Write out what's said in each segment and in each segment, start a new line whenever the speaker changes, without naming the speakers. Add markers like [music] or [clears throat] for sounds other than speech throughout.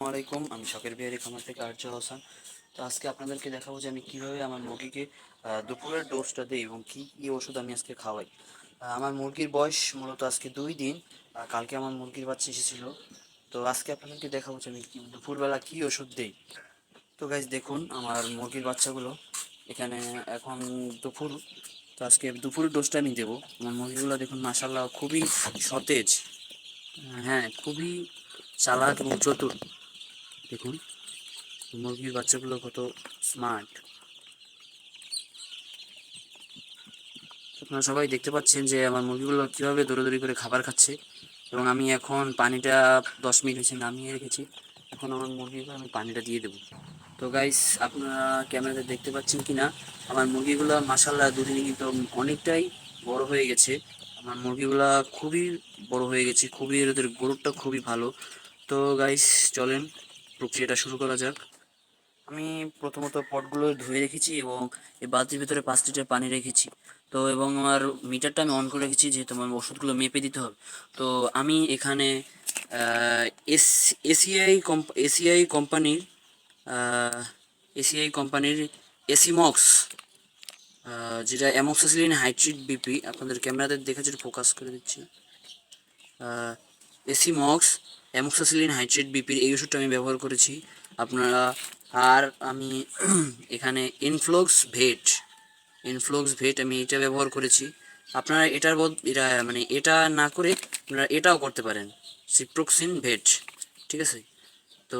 আলাইকুম আমি শখের বিহারি খামার থেকে আর্য হোসেন। তো আজকে আপনাদেরকে দেখাবো যে আমি কীভাবে আমার মুরগিকে দুপুরের ডোজটা দিই এবং কি কি ওষুধ আমি আজকে খাওয়াই। আমার মুরগির বয়স মূলত আজকে দুই দিন কালকে আমার মুরগির বাচ্চা এসেছিল। তো আজকে আপনাদেরকে দেখাবো যে আমি দুপুরবেলা কি ওষুধ দিই। তো গাইজ দেখুন আমার মুরগির বাচ্চাগুলো। এখানে এখন দুপুর, তো আজকে দুপুরের ডোজটা আমি দেবো। আমার মুরগিগুলো দেখুন মাসাল্লাহ খুবই সতেজ। হ্যাঁ খুবই চালাক এবং চতুর। দেখুন, মুরগির বাচ্চাগুলো কত স্মার্ট আপনারা সবাই দেখতে পাচ্ছেন যে আমার মুরগিগুলো কীভাবে দৌড়াদৌড়ি করে খাবার খাচ্ছে এবং আমি এখন পানিটা দশ মিনিট হয়েছে নামিয়ে রেখেছি। এখন আমার মুরগিগুলো আমি পানিটা দিয়ে দেবো। তো গাইস আপনারা ক্যামেরাতে দেখতে পাচ্ছেন কি না আমার মুরগিগুলো মাসাল্লাহ দুদিনে কিন্তু অনেকটাই বড় হয়ে গেছে। আমার মুরগিগুলা খুবই বড় হয়ে গেছে, খুবই ওদের গ্রোথটা খুবই ভালো। তো গাইস চলেন প্রক্রিয়াটা শুরু করা যাক। আমি প্রথমত পটগুলো ধুয়ে রেখেছি এবং এই বালতির ভিতরে পাঁচ লিটার পানি রেখেছি। তো এবং আমার মিটারটা আমি অন করে রেখেছি, যেহেতু আমার ওষুধগুলো মেপে দিতে হবে। তো আমি এখানে এস, এসিআই কম্প এসিআই কোম্পানির এসিআই কোম্পানির এসিমক্স যেটা অ্যামোক্সাসিলিন হাইট্রিট বিপি, আপনাদের ক্যামেরাতে দেখে যদি ফোকাস করে দিচ্ছি। এসিমক্স অ্যামোক্সাসিলিন হাইড্রেট বিপির এই ওষুধটা আমি ব্যবহার করেছি। আপনারা, আর আমি [clears throat] এখানে ইনফ্লক্স ভেট ইনফ্লক্স ভেট আমি এটা ব্যবহার করেছি। আপনারা এটার বদ এটা মানে এটা না করে আপনারা এটাও করতে পারেন, সিপ্রোক্সিন ভেট, ঠিক আছে? তো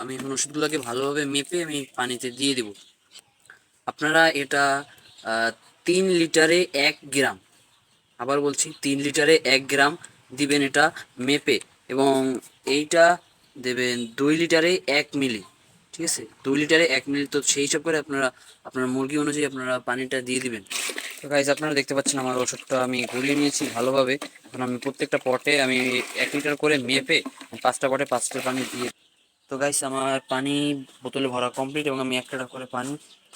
আমি এখন ওষুধগুলোকে ভালোভাবে মেপে আমি পানিতে দিয়ে দেব। আপনারা এটা তিন লিটারে এক গ্রাম, আবার বলছি তিন লিটারে এক গ্রাম দিবেন এটা মেপে। এবং এইটা দেবেন দুই লিটারে এক মিলি, ঠিক আছে? দুই লিটারে এক মিলি, তো সেই হিসাব করে আপনারা, আপনার মুরগি অনুযায়ী আপনারা পানিটা দিয়ে দিবেন। তো গাইজ আপনারা দেখতে পাচ্ছেন আমার ওষুধটা আমি গড়িয়ে নিয়েছি ভালোভাবে। এখন আমি প্রত্যেকটা পটে আমি এক লিটার করে মেপে পাঁচটা পটে পাঁচটা পানি দিয়ে তো গাইস আমার পানি বোতলে ভরা কমপ্লিট এবং আমি এক লিটার করে পানি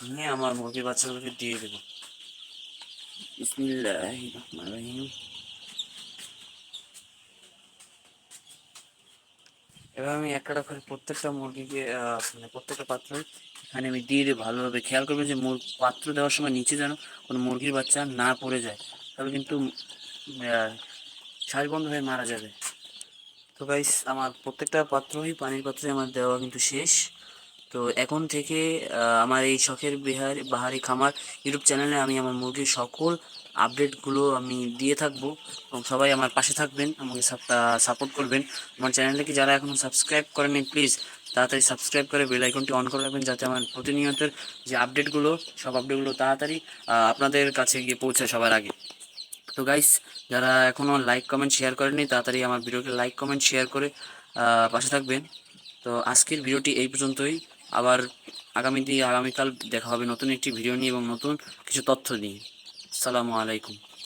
নিয়ে আমার মুরগির বাচ্চাগুলোকে দিয়ে দেবো। এবার আমি এক একটা করে প্রত্যেকটা মুরগিকে মানে প্রত্যেকটা পাত্র এখানে আমি দিয়ে দিই ভালোভাবে। খেয়াল করবেন যে মুর, পাত্র দেওয়ার সময় নিচে যেন কোনো মুরগির বাচ্চা না পড়ে যায় তাহলে কিন্তু শ্বাস বন্ধ হয়ে মারা যাবে। তো গাইস আমার প্রত্যেকটা পাত্রই, পানির পাত্রে আমার দেওয়া কিন্তু শেষ। তো এখন থেকে আমার এই শখের বিহার, বাহারি খামার ইউটিউব চ্যানেলে আমি আমার মুরগির সকল আপডেটগুলো আমি দিয়ে থাকব। এবং সবাই আমার পাশে থাকবেন, আমাকে সাপোর্ট করবেন। আমার চ্যানেলটাকে যারা এখনও সাবস্ক্রাইব করেনি প্লিজ তাড়াতাড়ি সাবস্ক্রাইব করে বেল আইকনটি অন করে রাখবেন যাতে আমার প্রতিনিয়তের যে আপডেটগুলো, সব আপডেটগুলো তাড়াতাড়ি আপনাদের কাছে গিয়ে পৌঁছায় সবার আগে। তো গাইস যারা এখনও লাইক কমেন্ট শেয়ার করেনি তাড়াতাড়ি আমার ভিডিওকে লাইক কমেন্ট শেয়ার করে পাশে থাকবেন। তো আজকের ভিডিওটি এই পর্যন্তই। আবার আগামী দিন, আগামীকাল দেখা হবে নতুন একটি ভিডিও নিয়ে এবং নতুন কিছু তথ্য নিয়ে। সালামু আলাইকুম।